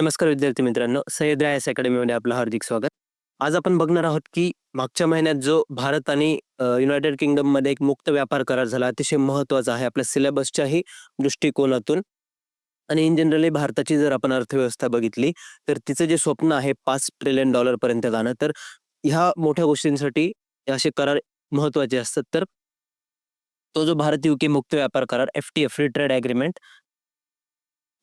नमस्कार विद्यार्थी मित्रांनो सह्याद्री आय एस अकॅडमीमध्ये आपलं हार्दिक स्वागत. आज आपण बघणार आहोत की मागच्या महिन्यात जो भारत आणि युनायटेड किंगडममध्ये एक मुक्त व्यापार करार झाला अतिशय महत्त्वाचा आहे आपल्या सिलेबसच्याही दृष्टिकोनातून. आणि इन जनरली भारताची जर आपण अर्थव्यवस्था बघितली तर तिचं जे स्वप्न आहे पाच ट्रिलियन डॉलर पर्यंत जाणं तर ह्या मोठ्या गोष्टींसाठी असे करार महत्त्वाचे असतात. तर तो जो भारत युके मुक्त व्यापार करार F T F free trade agreement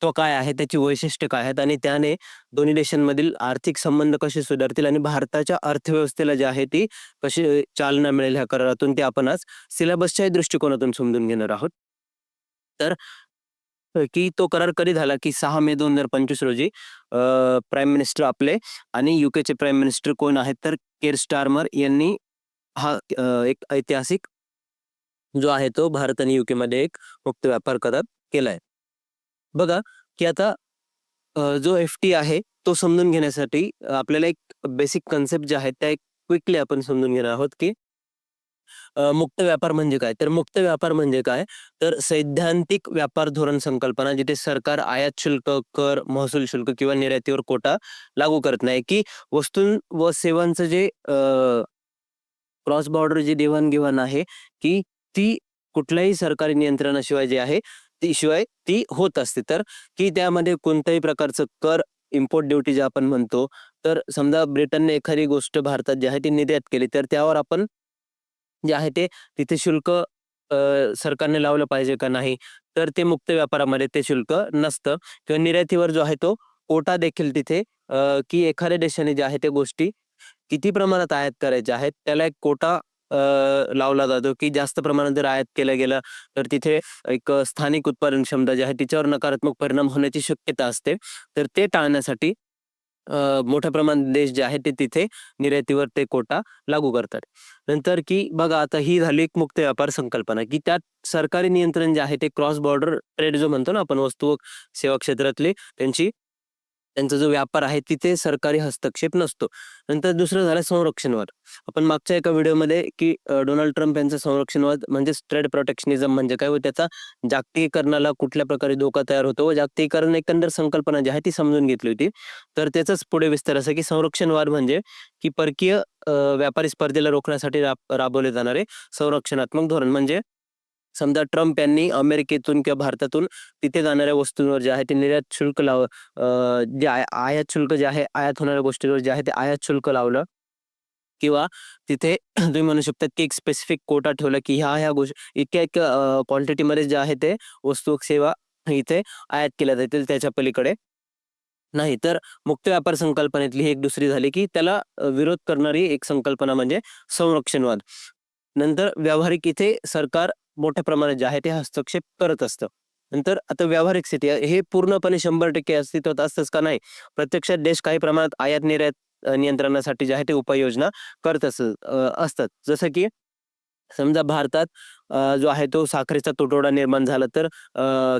तो काय आहे त्याची वैशिष्ट्य काय आहेत आणि त्याने दोन्ही देशांमधील आर्थिक संबंध कसे सुधारतील आणि भारताच्या अर्थव्यवस्थेला जी आहे ती कशी चालना मिळेल ह्या करारातून ते आपण आज सिलेबसच्याही दृष्टिकोनातून समजून घेणार आहोत. तर की तो करार कधी झाला की सहा मे दोन हजार पंचवीस रोजी प्राईम मिनिस्टर आपले आणि युकेचे प्राईम मिनिस्टर कोण आहेत तर केर स्टार्मर यांनी हा एक ऐतिहासिक जो आहे तो भारत आणि युके मध्ये एक मुक्त व्यापार करार केलाय. बघा की आता जो एफ टी आहे तो समजून घेण्यासाठी आपल्याला एक बेसिक कन्सेप्ट जे आहेत त्या एक क्विकली आपण समजून घेणार आहोत की मुक्त व्यापार म्हणजे काय? तर मुक्त व्यापार म्हणजे काय? तर सैद्धांतिक व्यापार धोरण संकल्पना जिथे सरकार आयात शुल्क कर महसूल शुल्क किंवा निर्यातीवर कोटा लागू करत नाही की वस्तू व सेवांचं जे क्रॉस बॉर्डर जी देवाणघेवाण आहे की ती कुठल्याही सरकारी नियंत्रणाशिवाय जे आहे ती शिवाय ती होत असते. तर की त्यामध्ये कोणत्याही प्रकारचं कर इम्पोर्ट ड्युटी जे आपण म्हणतो तर समजा ब्रिटनने एखादी गोष्ट भारतात जी आहे ती निर्यात केली तर त्यावर आपण जे आहे ते तिथे शुल्क अ, सरकारने लावलं पाहिजे का नाही तर ते मुक्त व्यापारामध्ये ते शुल्क नसतं. किंवा निर्यातीवर जो आहे तो कोटा देखील तिथे की एखाद्या देशाने जे आहे ते गोष्टी किती प्रमाणात आयात करायच्या आहेत त्याला एक कोटा लावला जातो की जास्त प्रमाणात जर आयात केलं गेलं तर तिथे एक स्थानिक उत्पादन क्षमता जी आहे तिच्यावर नकारात्मक परिणाम होण्याची शक्यता असते. तर ते टाळण्यासाठी मोठ्या प्रमाणात देश जे आहे ते तिथे निर्यातीवर ते कोटा लागू करतात. नंतर की बघा आता ही झाली एक मुक्त व्यापार संकल्पना की त्यात सरकारी नियंत्रण जे आहे ते क्रॉस बॉर्डर ट्रेड जो म्हणतो ना आपण वस्तू सेवा क्षेत्रातले त्यांची त्यांचा जो व्यापार आहे तिथे सरकारी हस्तक्षेप नसतो. नंतर दुसरं झालं संरक्षणवाद. आपण मागच्या एका व्हिडिओमध्ये की डोनाल्ड ट्रम्प यांचा संरक्षणवाद म्हणजे ट्रेड प्रोटेक्शनिझम म्हणजे काय? व त्याचा जागतिकीकरणाला कुठल्या प्रकारे धोका तयार होतो? व जागतिकीकरण एकंदर संकल्पना जी आहे ती समजून घेतली होती. तर त्याचाच पुढे विस्तार असा की संरक्षणवाद म्हणजे की परकीय व्यापारी स्पर्धेला रोखण्यासाठी राब- राबवले जाणारे संरक्षणात्मक धोरण. म्हणजे समजा ट्रम्प यांनी अमेरिकेतून किंवा भारतातून तिथे जाणाऱ्या वस्तूंवर जे आहे ते निर्यात शुल्क लाव जे आयात शुल्क जे आहे आयात होणाऱ्या गोष्टींवर जे आहे ते आयात शुल्क लावलं. किंवा तिथे तुम्ही म्हणू शकता की एक स्पेसिफिक कोटा ठेवला की ह्या ह्या गोष्टी इतक्या इतक्या क्वांटिटीमध्ये जे आहे ते वस्तू सेवा इथे आयात केल्या जातील त्याच्या पलीकडे. नाही तर मुक्त व्यापार संकल्पनेतली ही एक दुसरी झाली की त्याला विरोध करणारी एक संकल्पना म्हणजे संरक्षणवाद. नंतर व्यावहारिक इथे सरकार मोठ्या प्रमाणात जे आहे ते हस्तक्षेप करत असतं. नंतर आता व्यावहारिक स्थिती हे पूर्णपणे शंभर टक्के अस्तित्वात असतंच का नाही? प्रत्यक्षात देश काही प्रमाणात आयात निर्यात नियंत्रणासाठी जे आहे ते उपाययोजना करत असत असतात. जसं की समजा भारतात जो आहे तो साखरेचा तुटवडा निर्माण झाला तर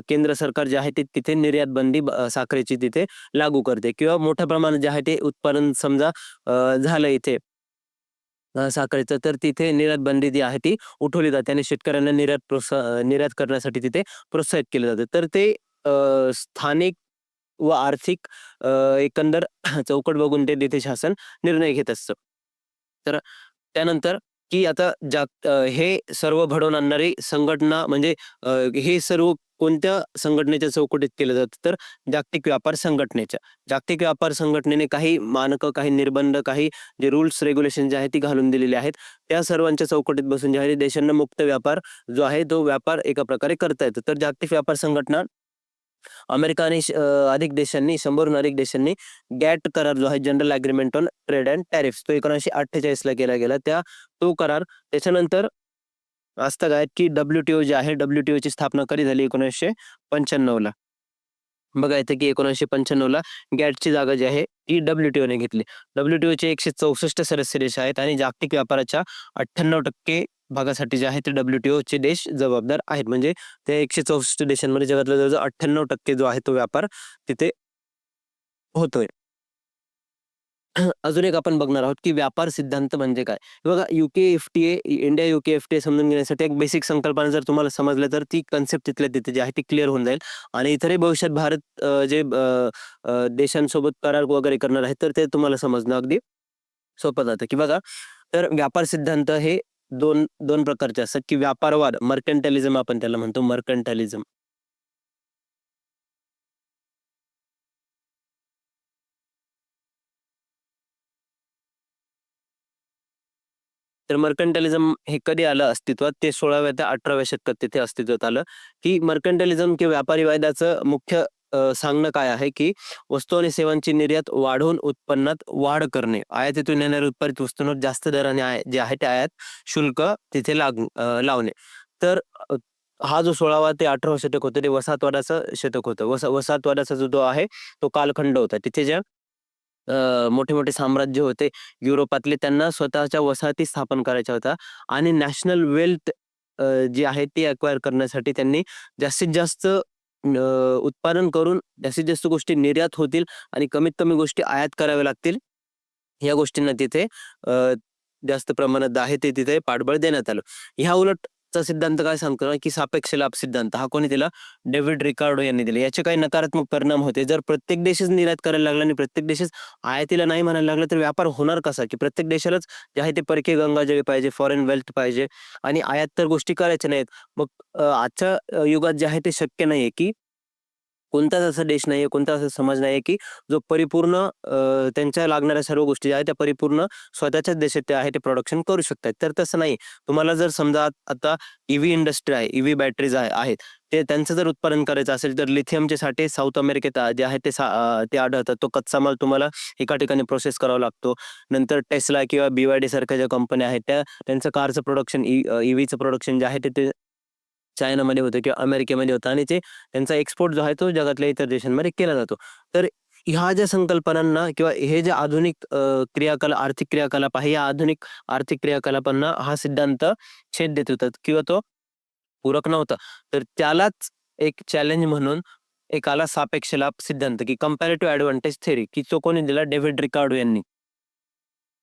केंद्र सरकार जे आहे ते तिथे निर्यात बंदी साखरेची तिथे लागू करते. किंवा मोठ्या प्रमाणात जे आहे ते उत्पादन समजा झालं इथे. साखरेचं. तर तिथे निर्यात बंदी जी आहे ती उठवली जाते आणि शेतकऱ्यांना निर्यात प्रोत्साह निर्यात करण्यासाठी तिथे प्रोत्साहित केलं जातं. तर ते स्थानिक व आर्थिक एकंदर चौकट बघून ते तिथे शासन निर्णय घेत असतं. तर त्यानंतर की आता जाग हे सर्व घडवून आणणारी संघटना म्हणजे हे सर्व कोणत्या संघटनेच्या चौकटीत केलं जातं? तर जागतिक व्यापार संघटनेच्या. जागतिक व्यापार संघटनेने काही मानकं काही निर्बंध काही जे रूल्स रेग्युलेशन जे आहेत ती घालून दिलेली आहेत. त्या सर्वांच्या चौकटीत बसून जे आहे देशांना मुक्त व्यापार जो आहे तो व्यापार एका प्रकारे करता येतो. तर जागतिक व्यापार संघटना अमेरिका आणि अधिक देशांनी शंभरहून अधिक देशांनी गॅट करार जो आहे general agreement on trade and tariffs तो एकोणीसशे अठ्ठेचाळीस ला केला गेला. त्या तो करार त्याच्यानंतर असतं काय की डब्ल्यूटीओ जे आहे डब्ल्यूटीओ ची स्थापना कधी झाली? एकोणीसशे पंच्याण्णव ला. बघा इथे की एकोणीसशे पंच्याण्णव ला गॅटची जागा जी आहे ती डब्ल्यूटीओ ने घेतली. डब्ल्यूटीओ चे एकशे चौसष्ट सदस्य देश आहेत आणि जागतिक व्यापाराच्या अठ्ठ्याण्णव टक्के भागासाठी जे आहे ते डब्ल्यूटीओ चे देश जबाबदार आहेत. म्हणजे त्या एकशे चौसष्ट देशांमध्ये जगातला जवळजवळ अठ्ठ्याण्णव टक्के जो आहे तो व्यापार तिथे होतोय. अजून एक आपण बघणार आहोत की व्यापार सिद्धांत म्हणजे काय? बघा UK F T A India UK F T A समजून घेण्यासाठी एक बेसिक संकल्पना जर तुम्हाला समजलं तर ती कन्सेप्ट तिथल्या तिथे जी आहे ती क्लिअर होऊन जाईल. आणि इतरही भविष्यात भारत जे देशांसोबत करार वगैरे करणार आहे तर ते तुम्हाला समजणं अगदी सोपं जातं. की बघा तर व्यापार सिद्धांत हे दोन दोन प्रकारचे असतात की व्यापारवाद मर्कंटॅलिझम आपण त्याला म्हणतो मर्कंटॅलिझम तर मर्कंटलिझम हे कधी आलं अस्तित्वात? ते सोळाव्या ते अठराव्या शतकात तिथे अस्तित्वात आलं. की मर्कंटलिझम किंवा व्यापारी वायद्याचं मुख्य सांगणं काय आहे? की वस्तू आणि सेवांची निर्यात वाढवून उत्पन्नात वाढ करणे. आयातीतून येणाऱ्या उत्पादित वस्तूंवर जास्त दराने आय जे आहे ते आयात शुल्क तिथे लाग लावणे. तर हा जो सोळावा ते अठरावा शतक होतं ते वसाहतवादाचं शतक होतं. वसा वसाहतवादाचा जो तो आहे तो कालखंड होता. तिथे ज्या मोठे मोठे साम्राज्य होते. युरोपातले त्यांना स्वतःच्या वसाहती स्थापन करायच्या होत्या. आणि नॅशनल वेल्थ जी आहे ती अक्वायर करण्यासाठी त्यांनी जास्तीत जास्त उत्पादन करून जास्तीत जास्त गोष्टी निर्यात होतील आणि कमीत कमी गोष्टी आयात कराव्या लागतील. या गोष्टींना तिथे जास्त प्रमाणात आहे ते तिथे पाठबळ देण्यात आलं. ह्या उलट चा सिद्धांत काय सांगतो ना की सापेक्ष लाभ सिद्धांत. हा कोणी दिला? डेव्हिड रिकार्डो यांनी दिला. याचे काही नकारात्मक परिणाम होते. जर प्रत्येक देशच निर्यात करायला लागला आणि प्रत्येक देशच आयातीला नाही म्हणायला लागलं तर व्यापार होणार कसा? की प्रत्येक देशालाच जे आहे ते परकीय गंगाजळी पाहिजे फॉरेन वेल्थ पाहिजे आणि आयात तर गोष्टी करायच्या नाहीत. मग आजच्या युगात जे आहे ते शक्य नाहीये की कोणताच असा देश नाहीये कोणता असा समाज नाहीये की जो परिपूर्ण त्यांच्या लागणाऱ्या सर्व गोष्टी ज्या आहेत त्या परिपूर्ण स्वतःच्याच देशात त्या आहे ते प्रोडक्शन करू शकतात तर तसं नाही तुम्हाला जर समजा आता ईव्ही इंडस्ट्री आहे ईव्ही बॅटरीज आहे आहेत. ते त्यांचं जर उत्पादन करायचं असेल तर लिथियमचे साठे साऊथ अमेरिकेत जे आहे ते सा- ते आढळतात. तो कच्चा माल तुम्हाला एका ठिकाणी प्रोसेस करावा लागतो. नंतर टेस्ला किंवा बीवायडी सारख्या ज्या कंपन्या आहेत त्या त्यांचं कारचं प्रोडक्शन ईव्हीचं प्रोडक्शन जे आहे ते ते चायनामध्ये होतं किंवा अमेरिकेमध्ये होतं आणि ते त्यांचा एक्सपोर्ट जो आहे तो जगातल्या इतर देशांमध्ये केला जातो. तर ह्या ज्या संकल्पनांना किंवा हे जे आधुनिक क्रियाकला आर्थिक क्रियाकलाप आहे या आधुनिक आर्थिक क्रियाकलापांना हा सिद्धांत छेद देत होता किंवा तो पूरक नव्हता. तर त्यालाच एक चॅलेंज म्हणून एक आला सापेक्ष लाभ सिद्धांत की कम्पॅरेटिव्ह ऍडव्हान्टेज थेरी की तो कोणी दिला डेव्हिड रिकार्डो यांनी.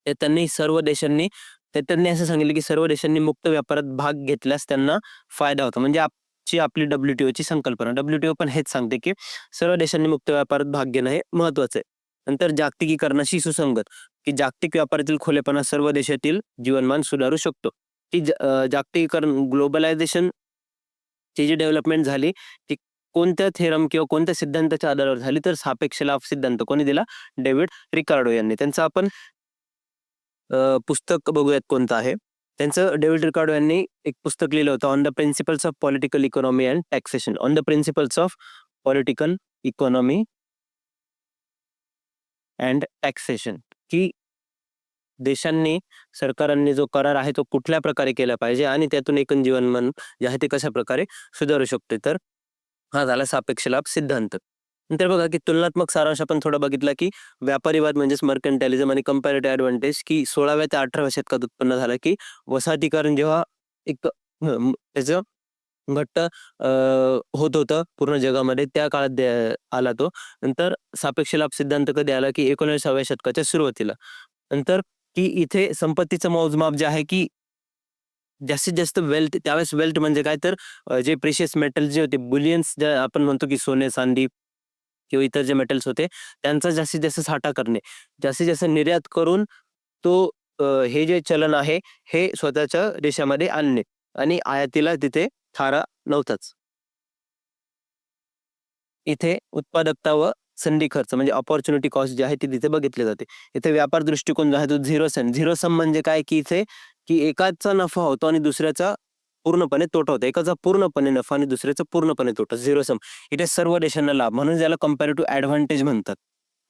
ते त्यांनी सर्व देशांनी तर त्यांनी असं सांगितलं की सर्व देशांनी मुक्त व्यापारात भाग घेतल्यास त्यांना फायदा होतो. म्हणजे आपची आपली डब्ल्यूटीओ ची संकल्पना. डब्ल्यूटीओ पण हेच सांगते की सर्व देशांनी मुक्त व्यापारात भाग घेणं हे महत्वाचं आहे. नंतर जागतिकीकरणाशी सुसंगत की जागतिक व्यापारातील खुलेपणा सर्व देशातील जीवनमान सुधारू शकतो. की जागतिकीकरण ग्लोबलायझेशन ची जी डेव्हलपमेंट झाली ती कोणत्या थेरम किंवा कोणत्या सिद्धांताच्या आधारावर झाली तर सापेक्ष लाभ सिद्धांत कोणी दिला? डेव्हिड रिकार्डो यांनी. त्यांचं आपण पुस्तक बघूयात कोणतं आहे. त्यांचं डेव्हिड रिकॉर्ड यांनी एक पुस्तक लिहिलं होतं on the principles of political economy and taxation on the principles of political economy and taxation की देशांनी सरकारांनी जो करार आहे तो कुठल्या प्रकारे केला पाहिजे आणि त्यातून एकूण जीवनमान जे आहे ते कशा प्रकारे सुधारू शकते? तर हा झाला सापेक्ष लाभ सिद्धांत. नंतर बघा की तुलनात्मक सारांश आपण थोडा बघितला की व्यापारीवाद म्हणजेच मर्कंटॅलिझम आणि कम्पॅरेटिव्ह ऍडव्हान्टेज की सोळाव्या ते अठराव्या शतकात उत्पन्न झालं की वसाहतीकरण जेव्हा एक त्याचं घट्ट होत होतं पूर्ण जगामध्ये त्या काळात आला तो. नंतर सापेक्ष लाभ सिद्धांत कधी आला की एकोणीसाव्या शतकाच्या सुरुवातीला. नंतर की इथे संपत्तीचं मोजमाप जे आहे की जास्तीत जास्त वेल्थ त्यावेळेस वेल्थ म्हणजे काय तर जे प्रेशियस मेटल जे होते बुलियन्स जे आपण म्हणतो की सोने चांदी किंवा इतर जे मेटल्स होते त्यांचा जास्तीत जास्त साठा करणे. जास्तीत जास्त निर्यात करून तो हे जे चलन आहे हे स्वतःच्या देशामध्ये आणणे. आणि आयातीला तिथे थारा नव्हताच. इथे उत्पादकता व संधी खर्च म्हणजे ऑपॉर्च्युनिटी कॉस्ट जे आहे ती तिथे बघितली जाते. इथे व्यापार दृष्टिकोन जो आहे तो झिरो सम झिरो सम म्हणजे काय? की इथे की एकाचा नफा होतो आणि दुसऱ्याचा पूर्णपणे तोटा होतो. एकाचा पूर्णपणे नफा आणि दुसऱ्याचा पूर्णपणे तोटा. झिरो सम इथे सर्व देशांना लाभ. म्हणून ज्याला कम्पॅरेटिव्ह ऍडव्हान्टेज म्हणतात.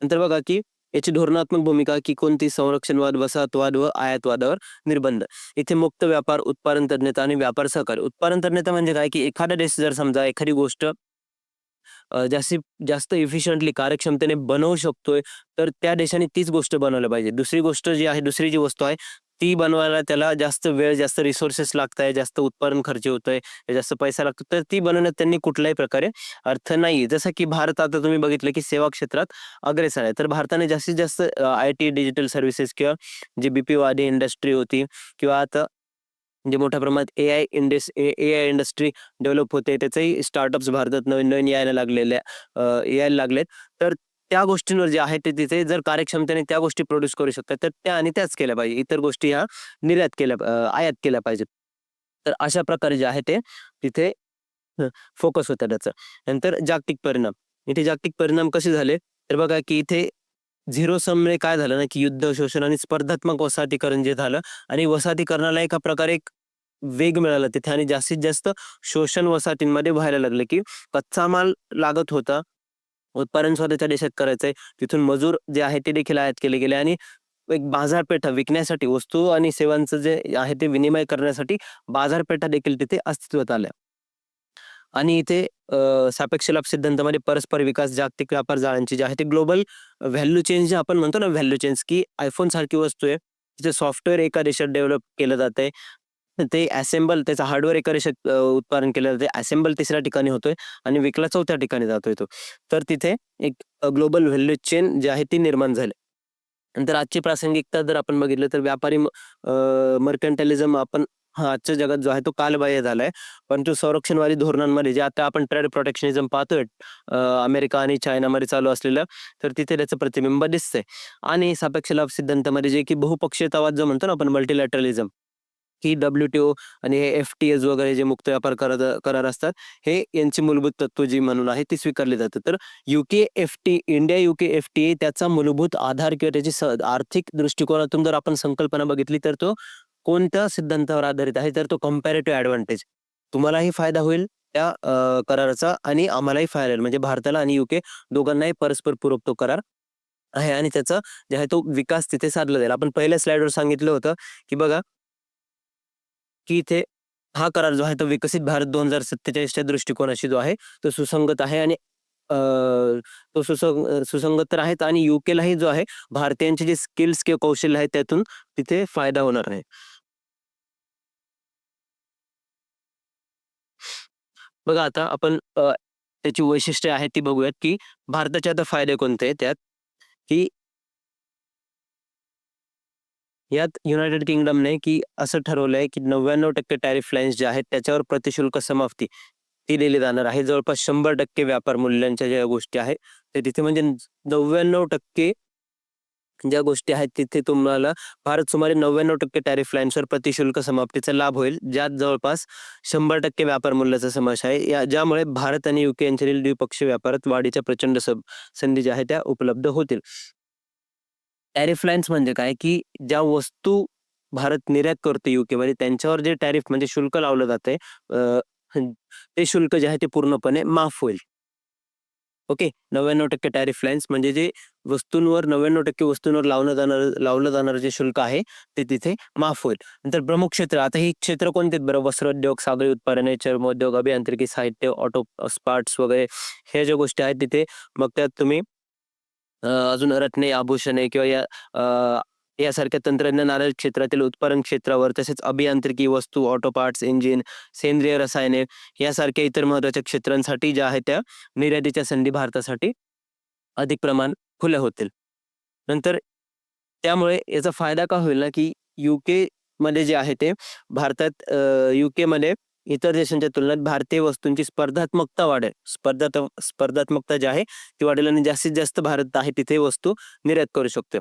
नंतर बघा की याची धोरणात्मक भूमिका की कोणती? संरक्षणवाद वसाहतवाद व आयातवादावर निर्बंध. इथे मुक्त व्यापार उत्पादन तज्ञता आणि व्यापार सहकार्य. उत्पादन तज्ञता म्हणजे काय? की एखादा देश जर समजा एखादी गोष्ट जास्ती जास्तीत जास्त इफिशियंटली कार्यक्षमतेने बनवू शकतोय तर त्या देशाने तीच गोष्ट बनवली पाहिजे. दुसरी गोष्ट जी आहे दुसरी जी वस्तू आहे ती बनवायला त्याला जास्त वेळ, जास्त रिसोर्सेस लागताय, जास्त उत्पादन खर्च होतोय, जास्त पैसा लागतो. तर ती बनवण्यात त्यांनी कुठल्याही प्रकारे अर्थ नाहीये. जसं की भारत आता तुम्ही बघितलं की सेवा क्षेत्रात अग्रेसर आहे. तर भारताने जास्तीत जास्त आय-टी, डिजिटल सर्व्हिसेस किंवा जी बी-पी-ओ इंडस्ट्री होती किंवा आता जे मोठ्या प्रमाणात A I indus A I industry develop होते. त्याचंही स्टार्टअप्स भारतात नवीन-नवीन यायला लागलेल्या ए यायला लागलेत. तर त्या गोष्टींवर जे आहे ते तिथे जर कार्यक्षमतेने त्या गोष्टी प्रोड्यूस करू शकतात, तर त्या आणि त्याच केल्या पाहिजे. इतर गोष्टी ह्या निर्यात केल्या आयात केल्या पाहिजेत. तर अशा प्रकारे जे आहे ते तिथे फोकस होतं त्याचं. नंतर जागतिक परिणाम. इथे जागतिक परिणाम कसे झाले? तर बघा की इथे झिरो समने काय झालं ना, की युद्ध, शोषण आणि स्पर्धात्मक वसाहतीकरण जे झालं आणि वसाहतीकरणाला एका प्रकारे एक वेग मिळाला तिथे आणि जास्तीत जास्त शोषण वसाहतींमध्ये व्हायला लागलं, की कच्चा माल लागत होता. उत्पादन स्वतःच्या देशात करायचंय. तिथून मजूर जे आहे ते देखील आयात केले गेले आणि एक बाजारपेठा विकण्यासाठी वस्तू आणि सेवांचं जे आहे ते विनिमय करण्यासाठी बाजारपेठा देखील तिथे अस्तित्वात आल्या. आणि इथे सापेक्ष लाभ सिद्धांतामध्ये परस्पर विकास, जागतिक व्यापार जाळ्यांची जे आहे ते ग्लोबल व्हॅल्यू चेंज जे आपण म्हणतो ना व्हॅल्यू चेंज की आयफोन सारखी वस्तू आहे. तिथे सॉफ्टवेअर एका देशात डेव्हलप केलं जात आहे ते असेंबल त्याचं हार्डवेअर एका रेषेत उत्पादन केलं जाते असेंबल तिसऱ्या ठिकाणी होतोय आणि विकला चौथ्या ठिकाणी जातोय तो. तर तिथे एक ग्लोबल व्हॅल्यू चेन जी आहे ती निर्माण झाली. नंतर आजची प्रासंगिकता जर आपण बघितलं तर व्यापारी मर्कंटॅलिझम आपण आजच्या जगात जो आहे तो कालबाह्य झालाय. परंतु संरक्षणवादी धोरणांमध्ये जे आता आपण ट्रेड प्रोटेक्शनिझम पाहतोय अमेरिका आणि चायनामध्ये चालू असलेलं, तर तिथे त्याचं प्रतिबिंब दिसतंय. आणि सापेक्ष लाभ सिद्धांतामध्ये जे की बहुपक्षीयतावाद जो म्हणतो ना आपण मल्टीलॅटरलिझम की डब्ल्यू-टी-ओ आणि हे एफ-टी-एस वगैरे जे मुक्त व्यापार करार करार असतात, हे यांची मूलभूत तत्व जी म्हणून आहे ती स्वीकारली जातात. तर UK F T India UK F T A त्याचा मूलभूत आधार किंवा त्याची आर्थिक दृष्टिकोनातून जर आपण संकल्पना बघितली तर तो कोणत्या सिद्धांतावर आधारित आहे? तर तो कम्पॅरेटिव्ह ऍडव्हान्टेज तुम्हालाही फायदा होईल त्या कराराचा आणि आम्हालाही फायदा होईल. म्हणजे भारताला आणि यूके दोघांनाही परस्पर पूरक तो करार आहे आणि त्याचा जे आहे तो विकास तिथे साधला जाईल. आपण पहिल्या स्लाइडवर सांगितलं होतं, की बघा की इथे हा करार जो आहे तो विकसित भारत दोन हजार सत्तेचाळीसच्या दृष्टिकोनाशी जो आहे तो सुसंगत आहे आणि अ, तो सुसंग सुसंगत तर आहेत आणि युकेलाही जो आहे भारतीयांचे जे स्किल्स किंवा कौशल्य आहेत त्यातून तिथे फायदा होणार आहे. बघा आता आपण त्याची वैशिष्ट्ये आहेत ती बघूयात, की भारताचे आता फायदे कोणते आहेत त्यात, की यात युनायटेड किंगडमने की असं ठरवलंय, की 99% टॅरिफ लाईन्स ज्या आहेत त्याच्यावर प्रतिशुल्क समाप्ती ती दिली जाणार आहे. जवळपास 100% व्यापार मूल्यांच्या ज्या गोष्टी आहेत, ते तिथे म्हणजे 99% ज्या गोष्टी आहेत तिथे तुम्हाला भारत सुमारे 99% टॅरिफ लाईन्सवर प्रतिशुल्क समाप्तीचा लाभ होईल. ज्यात जवळपास 100% व्यापार मूल्याचा समावेश आहे. या ज्यामुळे भारत आणि युके यांच्यातील द्विपक्षीय व्यापारात वाढीच्या प्रचंड संधी ज्या आहेत त्या उपलब्ध होतील. टॅरिफ लाईन्स म्हणजे काय, की ज्या वस्तू भारत निर्यात करतो युकेमध्ये त्यांच्यावर जे टॅरिफ म्हणजे शुल्क लावलं जातंय ते शुल्क जे आहे ते पूर्णपणे माफ होईल. ओके. 99% टॅरिफ लाईन्स म्हणजे जे वस्तूंवर 99% वस्तूंवर लावलं जाणार लावलं जाणारं जे शुल्क आहे, ते तिथे माफ होईल. नंतर प्रमुख क्षेत्र आता ही क्षेत्र कोणती आहेत बरं? वस्त्रोद्योग, सागरी उत्पादने, चर्मोद्योग, अभियांत्रिकी, साहित्य, ऑटो स्पार्ट्स वगैरे ह्या ज्या गोष्टी आहेत तिथे मग त्यात तुम्ही अजून रत्ने, आभूषणे किंवा या यासारख्या तंत्रज्ञान आधारित क्षेत्रातील उत्पादन क्षेत्रावर तसेच अभियांत्रिकी वस्तू, ऑटो पार्ट्स, इंजिन, सेंद्रिय रसायने यासारख्या इतर महत्त्वाच्या क्षेत्रांसाठी ज्या आहेत त्या निर्यातीच्या संधी भारतासाठी अधिक प्रमाण खुल्या होतील. नंतर त्यामुळे याचा फायदा का होईल ना, की यूकेमध्ये जे आहे ते भारतात युके यूकेमध्ये इतर देशांच्या तुलनेत भारतीय वस्तूंची स्पर्धात्मकता वाढेल. स्पर्धात स्पर्धात्मकता जी आहे ती वाढेल आणि जास्तीत जास्त भारत आहे तिथे वस्तू निर्यात करू शकतो.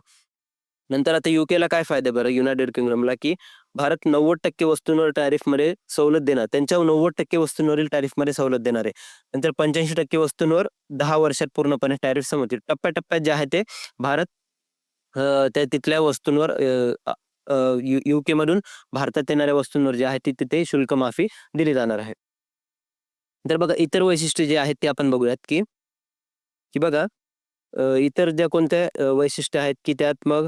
नंतर आता युकेला काय फायदा बरं युनायटेड किंगडमला, की भारत 90% वस्तूंवर टॅरिफमध्ये सवलत देणार. त्यांच्या 90% वस्तूंवरील टॅरिफमध्ये सवलत देणार आहे. नंतर 85% वस्तूंवर दहा वर्षात पूर्णपणे टॅरिफ समजतील टप्प्याटप्प्यात जे आहे ते भारत त्या तिथल्या वस्तूंवर युके मधून भारतात येणाऱ्या वस्तूंवर जे आहे तिथे शुल्क माफी दिली जाणार आहे. तर बघा इतर वैशिष्ट्ये जे आहेत ते आपण बघूयात, की की बघा इतर ज्या कोणत्या वैशिष्ट्य आहेत, की त्यात मग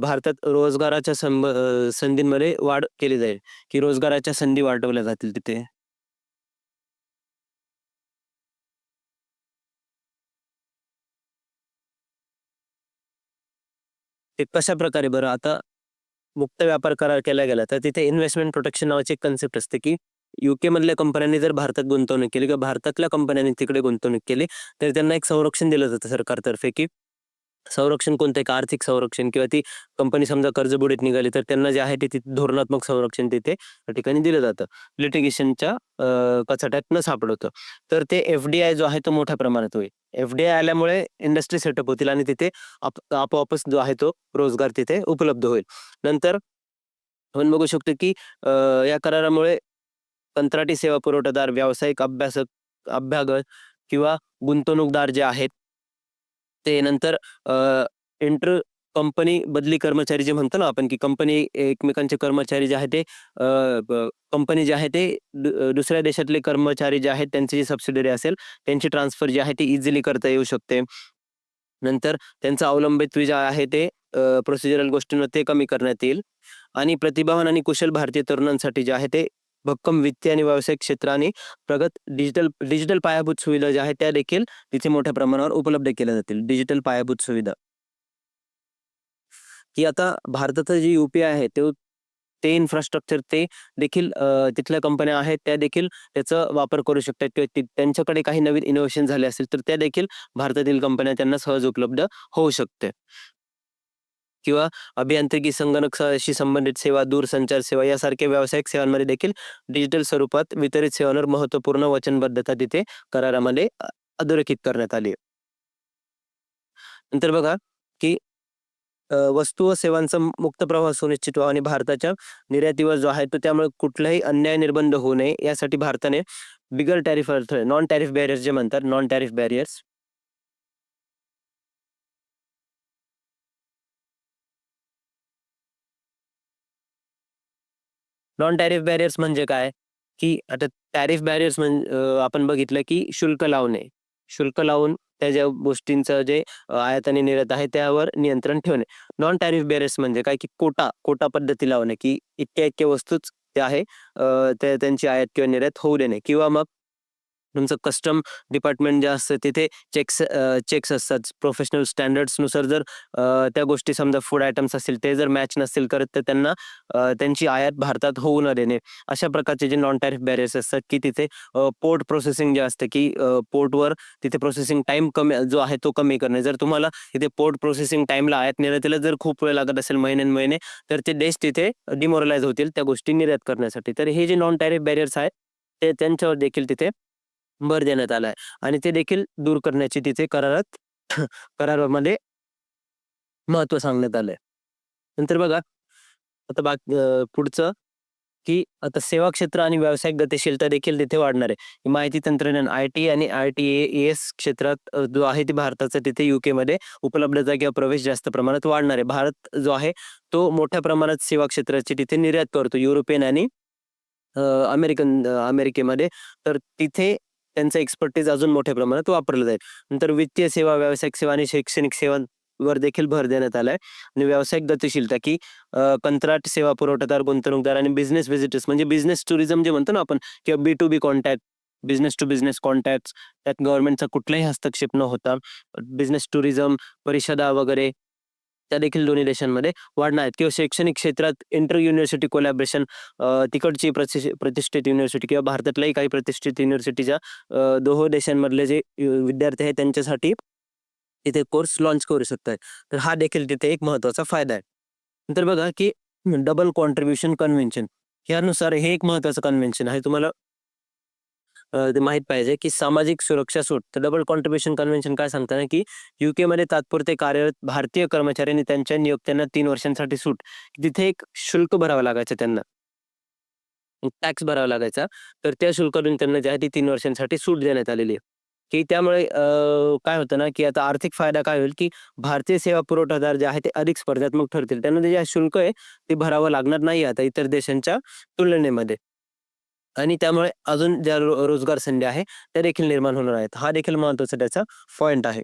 भारतात रोजगाराच्या संब संधींमध्ये वाढ केली जाईल, की रोजगाराच्या संधी वाढवल्या जातील तिथे. ते कशाप्रकारे बरं? आता मुक्त व्यापार करार केला गेला तर तिथे इन्व्हेस्टमेंट प्रोटेक्शन नावाची एक कन्सेप्ट असते की युके मधल्या कंपन्यांनी जर भारतात गुंतवणूक केली किंवा भारतातल्या कंपन्यांनी तिकडे गुंतवणूक केली तर त्यांना एक संरक्षण दिलं जातं सरकारतर्फे की संरक्षण कोणतं आहे? का आर्थिक संरक्षण? किंवा ती कंपनी समजा कर्जबुडीत निघाली तर त्यांना जे आहे ते धोरणात्मक संरक्षण तिथे त्या ठिकाणी दिलं जातं. लिटिगेशनच्या कचाट्यात न सापडवतं. तर ते एफडीआय आय जो आहे तो मोठ्या प्रमाणात होईल. एफडीआय आल्यामुळे इंडस्ट्री सेटअप होतील आणि तिथे आप आपोआपच जो आहे तो रोजगार तिथे उपलब्ध होईल. नंतर आपण बघू शकतो की या करारामुळे कंत्राटी सेवा पुरवठादार व्यावसायिक अभ्यासक अभ्यागत किंवा गुंतवणूकदार जे आहेत ते नंतर इंटर कंपनी बदली कर्मचारी जे म्हणतो ना आपण की कंपनी एकमेकांचे कर्मचारी जे आहे ते कंपनी जे आहे ते दुसऱ्या देशातले कर्मचारी जे आहेत त्यांची जी सबसिडरी असेल त्यांची ट्रान्सफर जी आहे ती इझिली करता येऊ शकते. नंतर त्यांचं अवलंबित्व जे आहे ते प्रोसिजरल गोष्टींवर ते कमी करण्यात येईल. आणि प्रतिभावान आणि कुशल भारतीय तरुणांसाठी जे आहे ते भक्कम वित्तीय आणि व्यावसायिक क्षेत्र आणि प्रगत डिजिटल डिजिटल पायाभूत सुविधा ज्या आहेत त्या देखील तिथे मोठ्या प्रमाणावर उपलब्ध केल्या जातील. डिजिटल पायाभूत सुविधा. की आता भारताचं जे युपीआय आहे ते ते इन्फ्रास्ट्रक्चर ते देखील तिथल्या कंपन्या आहेत त्या देखील त्याचा वापर करू शकतात किंवा त्यांच्याकडे काही नवीन इनोव्हेशन झाले असेल तर त्या देखील भारतातील कंपन्या त्यांना सहज उपलब्ध होऊ शकते. किंवा अभियांत्रिकी संगणकाशी संबंधित सेवा दूरसंचार सेवा यासारख्या व्यावसायिक सेवांमध्ये देखील डिजिटल स्वरूपात वितरित सेवांवर महत्त्वपूर्ण वचनबद्धता तिथे करारामध्ये अधोरेखित करण्यात आली. नंतर बघा की वस्तू व सेवांचा मुक्त प्रवाह सुनिश्चित व्हावा आणि भारताच्या निर्यातीवर जो आहे तो त्यामुळे कुठलाही अन्याय निर्बंध होऊ नये. यासाठी भारताने बिगर टॅरिफ अर्थ नॉन टॅरिफ बॅरियर्स जे म्हणतात non tariff barriers non tariff barriers म्हणजे काय? की आता टॅरिफ बॅरियर्स म्हणजे आपण बघितलं की शुल्क लावणे. शुल्क लावून त्या ज्या गोष्टींचं जे आयात आणि निर्यात आहे त्यावर नियंत्रण ठेवणे. नॉन टॅरिफ बॅरियर्स म्हणजे काय? की कोटा कोटा पद्धती लावणे की इतक्या इतक्या वस्तूच ते आहे त्यांची आयात किंवा निर्यात होऊ देणे. किंवा मग तुमचं कस्टम डिपार्टमेंट जे असतं तिथे चेक्स चेक्स असतात. प्रोफेशनल स्टँडर्ड्सनुसार जर त्या गोष्टी समजा फूड आयटम्स असतील ते जर मॅच नसतील करत तर त्यांना त्यांची आयात भारतात होऊ न देणे. अशा प्रकारचे जे नॉन टॅरिफ बॅरियर्स असतात की तिथे पोर्ट प्रोसेसिंग जे असतं की पोर्टवर तिथे प्रोसेसिंग टाइम कमी जो आहे तो कमी करणे. जर तुम्हाला तिथे पोर्ट प्रोसेसिंग टाइमला आयात निर्यातीला जर खूप वेळ लागत असेल महिन्यान महिने तर ते देश तिथे डिमोरलाइज होतील त्या गोष्टी निर्यात करण्यासाठी. तर हे जे नॉन टॅरिफ बॅरियर्स आहेत ते त्यांच्यावर देखील तिथे भर देण्यात आला आहे. आणि ते देखील दूर करण्याची तिथे करारात करारामध्ये महत्त्व सांगण्यात आलंय. नंतर बघा आता बाकी पुढचं की आता सेवा क्षेत्र आणि व्यावसायिक गतिशीलता देखील तिथे वाढणार आहे. माहिती तंत्रज्ञान आय टी आणि आय टी एस क्षेत्रात जो आहे ते भारताचा तिथे युके मध्ये उपलब्धता किंवा प्रवेश जास्त प्रमाणात वाढणार आहे. भारत जो आहे तो मोठ्या प्रमाणात सेवा क्षेत्राची तिथे निर्यात करतो. युरोपियन आणि अमेरिकन अमेरिकेमध्ये. तर तिथे त्यांचा एक्सपर्टीज अजून मोठ्या प्रमाणात वापरला जाईल. नंतर वित्तीय सेवा व्यावसायिक सेवा आणि शैक्षणिक सेवांवर देखील भर देण्यात आलाय. आणि व्यावसायिक गतिशीलता की कंत्राट सेवा पुरवठादार गुंतवणूकदार आणि बिझनेस व्हिजिटर्स म्हणजे बिझनेस टुरिझम जे म्हणतो ना आपण किंवा B to B contact business to business contact त्यात गव्हर्नमेंटचा कुठलाही हस्तक्षेप न होता बिझनेस टुरिझम परिषदा वगैरे त्या देखील दोन्ही देशांमध्ये वाढणार आहेत. किंवा शैक्षणिक क्षेत्रात इंटर युनिव्हर्सिटी कोलॅबरेशन तिकडची प्रतिष्ठित युनिव्हर्सिटी किंवा भारतातल्याही काही प्रतिष्ठित युनिव्हर्सिटीच्या दोहो देशांमधले जे विद्यार्थी आहेत त्यांच्यासाठी तिथे कोर्स लॉन्च करू शकतात तर हा देखील तिथे एक महत्त्वाचा फायदा आहे. नंतर बघा की डबल कॉन्ट्रीब्युशन कन्व्हेन्शन यानुसार हे एक महत्वाचं कन्व्हेन्शन आहे. तुम्हाला ते माहीत पाहिजे की सामाजिक सुरक्षा सूट तर डबल कॉन्ट्रीब्युशन कन्व्हेन्शन काय सांगताना की युके मध्ये तात्पुरते कार्यरत भारतीय कर्मचाऱ्यांनी त्यांच्या नियोक्त्यांना तीन वर्षांसाठी सूट. तिथे एक शुल्क भरावं लागायचं त्यांना. टॅक्स भरावा लागायचा. तर त्या शुल्कातून त्यांना ज्या ती तीन वर्षांसाठी सूट देण्यात आलेली आहे. की त्यामुळे काय होतं ना की आता आर्थिक फायदा काय होईल की भारतीय सेवा पुरवठादार जे आहे ते अधिक स्पर्धात्मक ठरतील. त्यांना जे शुल्क आहे ते भरावं लागणार नाही आता इतर देशांच्या तुलनेमध्ये. आणि त्यामुळे अजून ज्या रो- रोजगार संधी आहे त्या देखील निर्माण होणार आहेत. हा देखील महत्त्वाचा त्याचा पॉइंट आहे.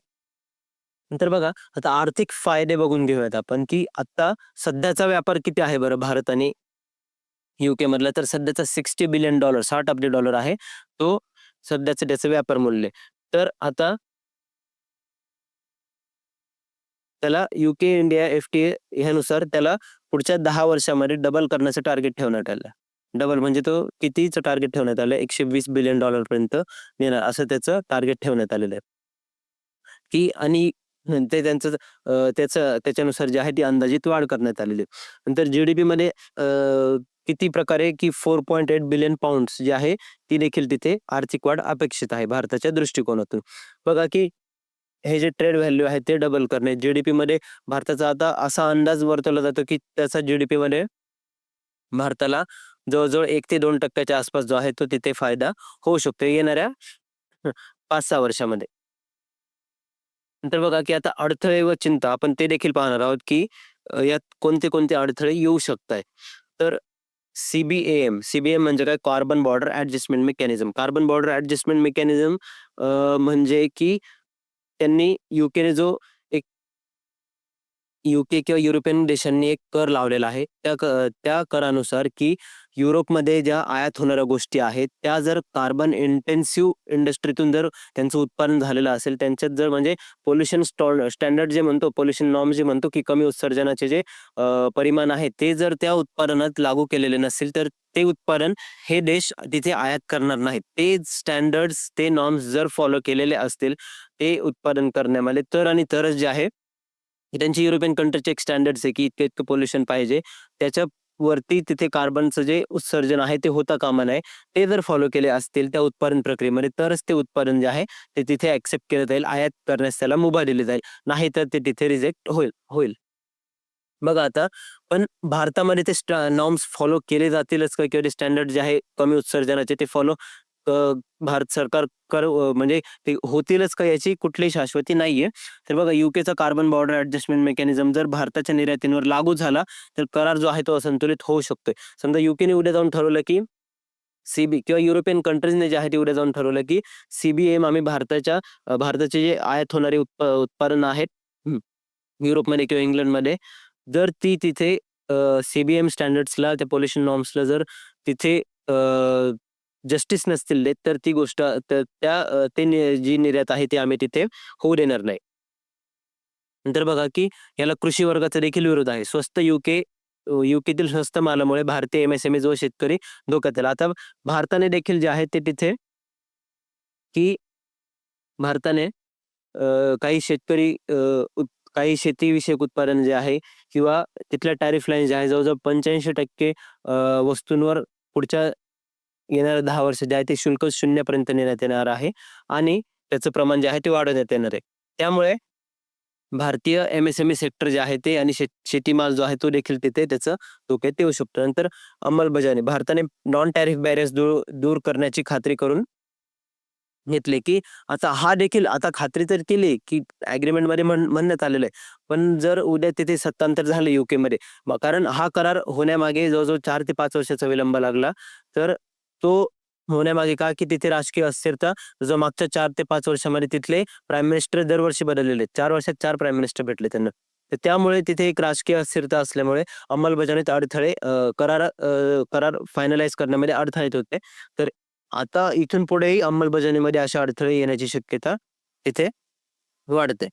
नंतर बघा आता आर्थिक फायदे बघून घेऊयात आपण की आता सध्याचा व्यापार किती आहे बरं भारत आणि युके मधला. तर सध्याचा सिक्स्टी बिलियन डॉलर साठ अब्ज डॉलर आहे. तो सध्याचं त्याचं व्यापार मूल्य आहे. तर आता त्याला युके इंडिया एफ टी ह्यानुसार त्याला पुढच्या दहा वर्षामध्ये डबल करण्याचं टार्गेट ठेवण्यात आलं. डबल म्हणजे तो कितीचं टार्गेट ठेवण्यात आलं एकशे वीस बिलियन डॉलर पर्यंत नेणार असं त्याचं टार्गेट ठेवण्यात आलेलं आहे. की आणि ते त्यांचं त्याचं त्याच्यानुसार जे आहे ती अंदाजित वाढ करण्यात आलेली आहे. नंतर जीडीपी मध्ये अं, किती प्रकारे की four point eight billion pound जे आहे ती देखील तिथे आर्थिक वाढ अपेक्षित आहे भारताच्या दृष्टिकोनातून. बघा की हे जे ट्रेड व्हॅल्यू आहे ते डबल करणे. जीडीपी मध्ये भारताचा आता असा अंदाज वर्तवला जातो की त्याचा जीडीपी मध्ये भारताला जवळजवळ एक ते दोन टक्क्याच्या आसपास जो आहे तो तिथे फायदा होऊ शकतो येणाऱ्या पाच सहा वर्षामध्ये. नंतर बघा की आता अडथळे व चिंता आपण ते देखील पाहणार आहोत की यात कोणते कोणते अडथळे येऊ शकत आहे तर सीबीएम सीबीएम म्हणजे काय? Carbon border adjustment mechanism carbon border adjustment mechanism म्हणजे की त्यांनी युकेने जो युके किंवा युरोपियन देशांनी एक कर लावलेला आहे. त्या क- त्या करानुसार की युरोपमध्ये ज्या आयात होणाऱ्या गोष्टी आहेत त्या जर कार्बन इंटेन्सिव्ह इंडस्ट्रीतून जर त्यांचं उत्पादन झालेलं असेल त्यांच्यात जर म्हणजे पोल्युशन स्टँडर्ड जे म्हणतो पोल्युशन नॉर्म जे म्हणतो की कमी उत्सर्जनाचे जे परिमाण आहे ते जर त्या उत्पादनात लागू केलेले नसेल तर ते उत्पादन हे देश तिथे आयात करणार नाहीत. ते स्टँडर्ड्स ते नॉर्म्स जर फॉलो केलेले असतील ते उत्पादन करण्यामध्ये तर आणि तरच जे आहे त्यांची युरोपियन कंट्रीचे एक स्टँडर्ड्स आहे की इतकं इतकं पोल्युशन पाहिजे. त्याच्या वरती तिथे कार्बनचं जे उत्सर्जन आहे ते होता कामा नये. ते जर फॉलो केले असतील त्या उत्पादन प्रक्रियेमध्ये तरच ते उत्पादन जे आहे ते तिथे ऍक्सेप्ट केलं जाईल आयात करण्यास त्याला मुभा दिली जाईल. नाही तर ते तिथे रिजेक्ट होईल होईल. बघा आता पण भारतामध्ये ते नॉर्म्स फॉलो केले जातीलच का? किंवा ते स्टँडर्ड जे आहे कमी उत्सर्जनाचे ते फॉलो भारत सरकार कर म्हणजे ते होतीलच का याची कुठलीही शाश्वती नाहीये. तर बघा युकेचा कार्बन बॉर्डर ऍडजस्टमेंट मेकॅनिझम जर भारताच्या निर्यातींवर लागू झाला तर करार जो आहे तो असंतुलित होऊ शकतोय. समजा युकेने उद्या जाऊन ठरवलं की सीबी किंवा युरोपियन कंट्रीजने जे आहे ते उद्या जाऊन ठरवलं की सीबीएम आम्ही भारताच्या अ, भारताचे जे आयात होणारे उत्प उत्पादन आहेत हं, युरोपमध्ये किंवा इंग्लंडमध्ये जर ती तिथे सीबीएम स्टँडर्ड्सला त्या पोल्युशन नॉर्म्सला जर तिथे जस्टिस नसतील देत तर ती गोष्ट त्या ते जी निर्यात आहे ती आम्ही तिथे होऊ देणार नाही. नंतर बघा की याला कृषी वर्गाचा देखील विरोध आहे. स्वस्त युके युकेतील स्वस्त मालामुळे भारतीय एमएसएमई जो शेतकरी धोक्यात आला आता भारताने देखील जे आहे ते तिथे की भारताने काही शेतकरी काही शेतीविषयक उत्पादन जे आहे किंवा तिथल्या टॅरिफ लाईन जे आहे जवळजवळ पंच्याऐंशी टक्के वस्तूंवर पुढच्या येणाऱ्या दहा वर्ष जे आहे ते शुल्क शून्यपर्यंत नेण्यात येणार आहे आणि त्याचं प्रमाण जे आहे ते वाढवण्यात येणार आहे. त्यामुळे भारतीय M S M E sector जे आहे ते आणि शेत शेतीमाल जो आहे तो देखील तिथे त्याचं धोक्यात येऊ शकतो. नंतर अंमलबजावणी भारताने नॉन टॅरिफ बॅरियर्स दूर दूर करण्याची खात्री करून घेतले की आता हा देखील आता खात्री तर केली की अग्रीमेंटमध्ये म्हण- म्हणण्यात आलेलं आहे. पण जर उद्या तिथे सत्तांतर झालं युके मध्ये कारण हा करार होण्यामागे जवळजवळ चार ते पाच वर्षाचा विलंब लागला तर तो होण्यामागे का की तिथे राजकीय अस्थिरता जो मागच्या चार ते पाच वर्षामध्ये तिथले प्राईम मिनिस्टर दरवर्षी बदललेले चार वर्षात चार प्राईम मिनिस्टर भेटले त्यांना. तर त्यामुळे तिथे एक राजकीय अस्थिरता असल्यामुळे अंमलबजावणीत अडथळे करार करार फायनलाइज करण्यामध्ये अडथळे येत होते. तर आता इथून पुढेही अंमलबजावणीमध्ये अशा अडथळे येण्याची शक्यता तिथे वाढते.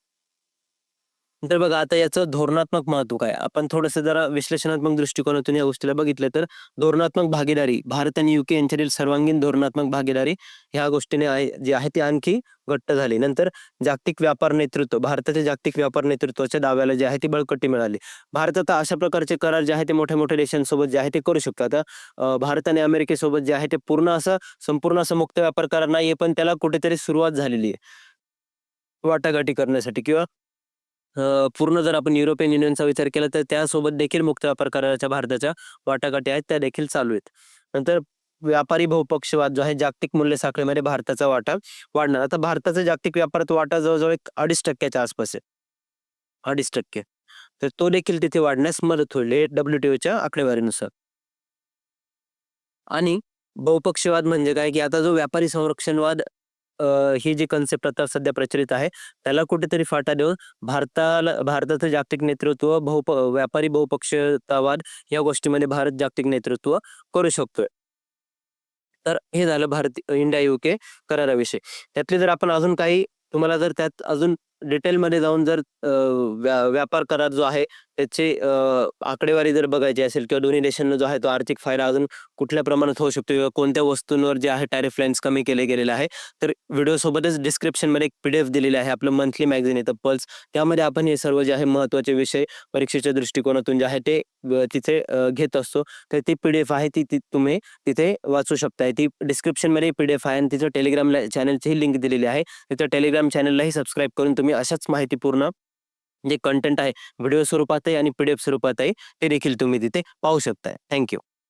तर बघा आता याचं धोरणात्मक महत्त्व काय? आपण थोडंसं जरा विश्लेषणात्मक दृष्टिकोनातून या गोष्टीला बघितलं तर धोरणात्मक भागीदारी भारत आणि युके यांच्यातील सर्वांगीण धोरणात्मक भागीदारी ह्या गोष्टीने जी आहे ती आणखी घट्ट झाली. नंतर जागतिक व्यापार नेतृत्व भारताच्या जागतिक व्यापार नेतृत्वाच्या दाव्याला जे आहे ती बळकटी मिळाली. भारत आता अशा प्रकारचे करार जे आहे ते मोठ्या मोठ्या देशांसोबत जे आहे ते करू शकतो आता भारत आणि अमेरिकेसोबत जे आहे ते पूर्ण असं संपूर्ण असं मुक्त व्यापार करार नाहीये पण त्याला कुठेतरी सुरुवात झालेली आहे. वाटाघाटी करण्यासाठी किंवा पूर्ण जर आपण युरोपियन युनियनचा विचार केला तर त्यासोबत देखील मुक्त व्यापार कराराच्या भारताच्या वाटाघाटी आहेत त्या देखील चालू आहेत. नंतर व्यापारी बहुपक्षवाद जो आहे जागतिक मूल्य साखळीमध्ये भारताचा वाटा वाढणार. आता भारताचा जागतिक व्यापारात वाटा जवळजवळ एक अडीच टक्क्याच्या आसपास आहे. अडीच टक्के. तर तो देखील तिथे वाढण्यास मदत होईल डब्ल्यूटीओच्या आकडेवारीनुसार. आणि बहुपक्षवाद म्हणजे काय की आता जो व्यापारी संरक्षणवाद ही जी कन्सेप्ट आता सध्या प्रचलित आहे त्याला कुठेतरी फाटा देऊन भारताला भारताचं जागतिक नेतृत्व बहुप व्यापारी बहुपक्षतावाद या गोष्टीमध्ये भारत जागतिक नेतृत्व करू शकतोय. तर हे झालं भारत इंडिया युके कराराविषयी. त्यातले जर आपण अजून काही तुम्हाला जर त्यात अजून डिटेलमध्ये जाऊन जर व्या- व्यापार करार जो आहे त्याचे अ, आकडेवारी जर बघायची असेल किंवा दोन्ही देशांना जो आहे तो आर्थिक फायदा अजून कुठल्या प्रमाणात होऊ शकतो किंवा कोणत्या वस्तूंवर जे आहे टॅरिफ लाईन्स कमी केले गेलेले आहे तर व्हिडिओसोबतच डिस्क्रिप्शनमध्ये एक पी डी एफ दिलेली आहे आपलं मंथली मॅगझिन येतं पल्स त्यामध्ये आपण हे सर्व जे आहे महत्त्वाचे विषय परीक्षेच्या दृष्टिकोनातून जे आहे ते अ, तिथे अ, घेत असतो. तर ती पी डी एफ आहे ती ती तुम्ही तिथे वाचू शकताय. ती डिस्क्रिप्शनमध्ये पी डी एफ आहे आणि तिचं टेलिग्राम चॅनलचीही लिंक दिलेली आहे. तिथं टेलिग्राम चॅनललाही सबस्क्राईब करून तुम्ही अशाच माहितीपूर्ण जे कंटेंट आहे व्हिडिओ स्वरूपातही आणि पी डी एफ स्वरूपातही ते देखील तुम्ही तिथे पाहू शकताय. थँक्यू